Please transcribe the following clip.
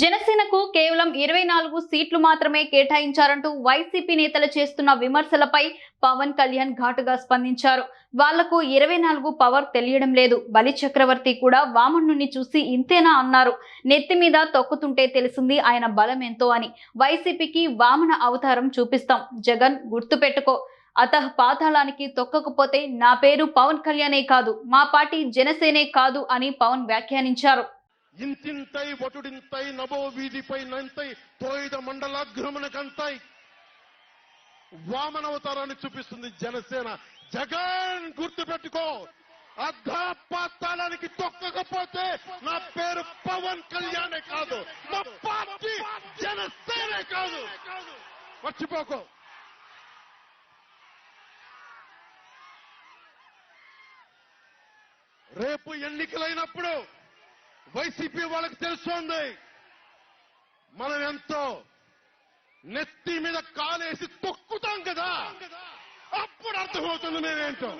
జనసేనకు కేవలం ఇరవై నాలుగు సీట్లు మాత్రమే కేటాయించారంటూ వైసీపీ నేతలు చేస్తున్న విమర్శలపై పవన్ కళ్యాణ్ ఘాటుగా స్పందించారు. వాళ్ళకు ఇరవై నాలుగు పవర్ తెలియడం లేదు. బలి చక్రవర్తి కూడా వామనుని చూసి ఇంతేనా అన్నారు. నెత్తి మీద తొక్కుతుంటే తెలిసింది ఆయన బలం ఎంతో అని. వైసీపీకి వామన అవతారం చూపిస్తాం. జగన్ గుర్తుపెట్టుకో అత పాతాళానికి తొక్కకపోతే నా పేరు పవన్ కళ్యాణే కాదు. మా పార్టీ జనసేనే కాదు అని పవన్ వ్యాఖ్యానించారు. ఇంతింతై వటుడింతై నభో వీధిపై నంతై తోయిద మండలాగ్రమణకంతై వామనవతారాన్ని చూపిస్తుంది జనసేన. జగన్ గుర్తు పెట్టుకో అర్ధపాతాళానికి తొక్కకపోతే నా పేరు పవన్ కళ్యాణే కాదు. నా పార్టీ జనసేనే కాదు. మర్చిపోకో. రేపు ఎన్నికలైనప్పుడు వైసీపీ వాళ్ళకి తెలుస్తోంది. మనం ఎంతో నెత్తి మీద కాలేసి తొక్కుతాం కదా. అప్పుడు అర్థమవుతుంది నేనేంటో